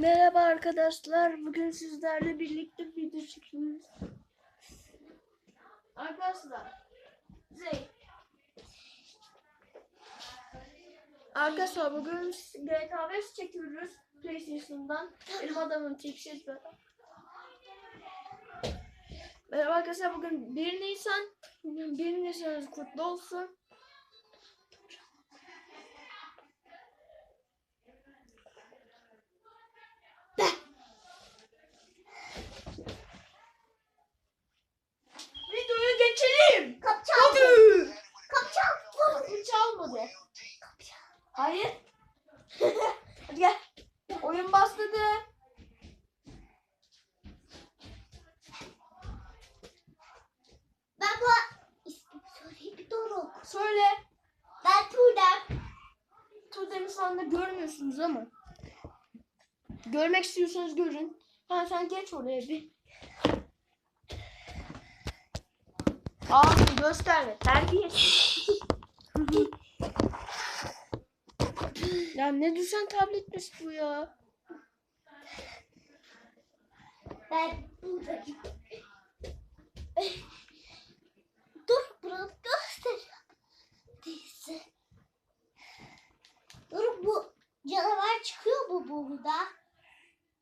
Merhaba arkadaşlar. Bugün sizlerle birlikte video çekiyoruz. Arkadaşlar. Zey. Arkadaşlar bugün GTA 5 çekiyoruz. PlayStation'dan. Benim adamın çekişiz. Merhaba arkadaşlar bugün 1 Nisan. Bugün 1 Nisan'ınız kutlu olsun. Hayır. Hadi gel. Oyun başladı. İsmi söyleyeyim bir doğru. Söyle. Ben Tuğdem. Tuğdem'i şu anda görmüyorsunuz ama. Görmek istiyorsanız görün. Ha sen geç oraya bir. Ağzını gösterme. Terbiye. ya ne düşen tabletmiş bu ya. Ben buradayım. Dur bunu göster. Neyse. Dur bu canavar çıkıyor mu burada?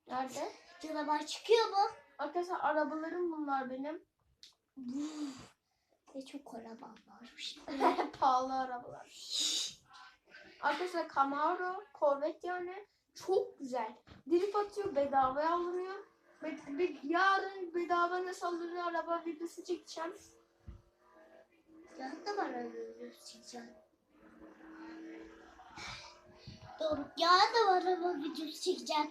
Nerede? Canavar çıkıyor mu? Arkadaşlar arabalarım bunlar benim. Ne çok arabam varmış. Pahalı arabalar. Arkadaşlar Camaro, Corvette yani çok güzel. Drift atıyor, bedavaya alınıyor. Be- be- yarın bedava nasıl alınıyor araba videosu çekeceğim. Yanında var arıyoruz çıkacağım. Doğru. Ya da var ama videosu çekeceğim.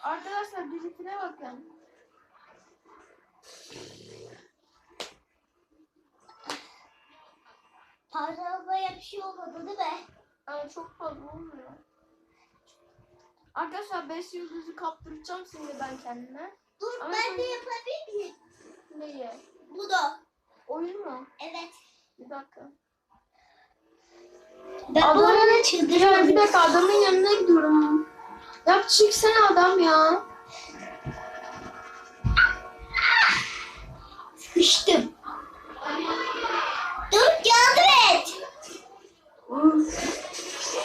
Arkadaşlar driftine bakın. Parmağıma bir şey olmadı değil mi? Yani çok fazla olmuyor. Arkadaşlar 5 yıldızı kaptıracağım şimdi ben kendime. Dur Ama ben de yapabilir miyim? Neyi? Bunu. Oyun mu? Evet. Bir dakika. Ben Adam- bu arada Ya bir çıldırıyorum. dakika adamın yanına gidiyorum. Yap çıksana adam ya. Sıkıştım. Dur yardım et.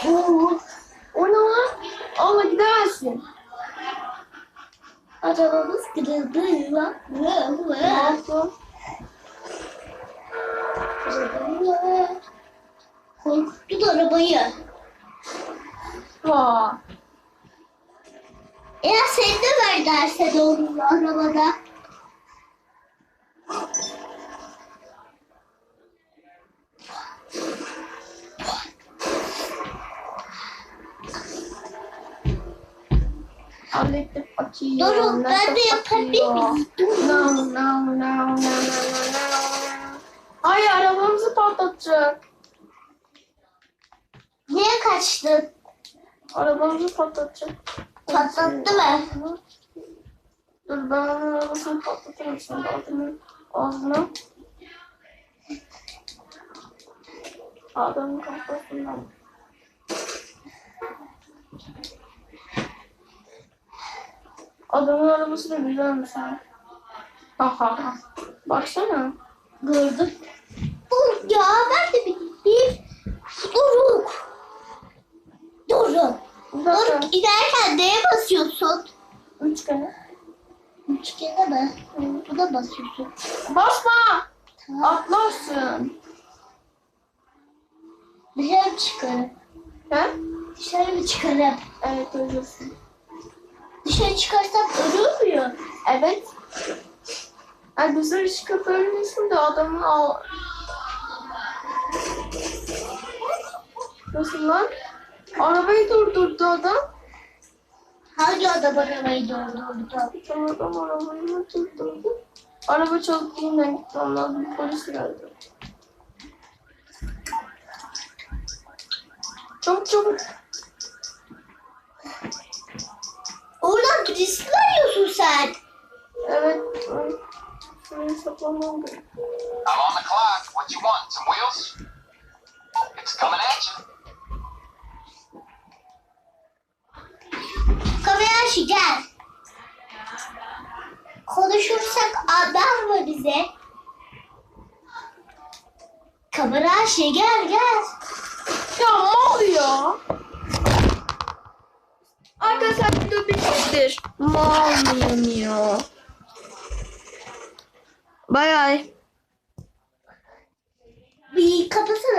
Oo. O ne lan? Ama gidemezsin. Arabamız kırıldı. Ne oldu? Kırıldı. Korkuttun arabayı. Vaa. Ya sen de ver derse doğru arabada. Hallettim açıyor. Doruk, ben de yapabilir miyim? Dur. No, no, no, no, no, no, no. Ay arabamızı patlatacak. Niye kaçtın? Arabamızı patlatacak. Patlattı mı? Dur ben arabasını patlatırım şimdi adamın ağzına. Adamın kafasından. Adamın arabası da güzelmiş ha. Ha ha ha. Baksana. Gördüm. Bu ya ben de bir, bir Doruk. Doruk. Doruk giderken neye basıyorsun? Üç kere. Üç kere mi? Bu da basıyorsun. Basma. Tamam. Atlarsın. Dışarı çıkarım. He? Dışarı mı çıkarım? Evet ölürsün. Dışarı çıkarsam ölür müyüm? Evet. Ay dışarı çıkıp ölmüşsün de adamın al... Nasıl lan? Arabayı durdurdu adam. Hangi adam arabayı durdurdu? Sonra adam arabayı durdurdu. Araba çalıp yeniden gitmem lazım. Polis geldi. Çabuk çabuk. Risk arıyorsun sen. Evet. saklanmam gerek. I'm on the clock. What you want? Some wheels? It's coming at you. Kamera Aşı gel. Konuşursak anlar mı bize? Kamera Aşı gel gel. Ya mal ya. Arkadaşlar video bitmiştir. Mal mıyım ya? Bay bay. Bir kapatın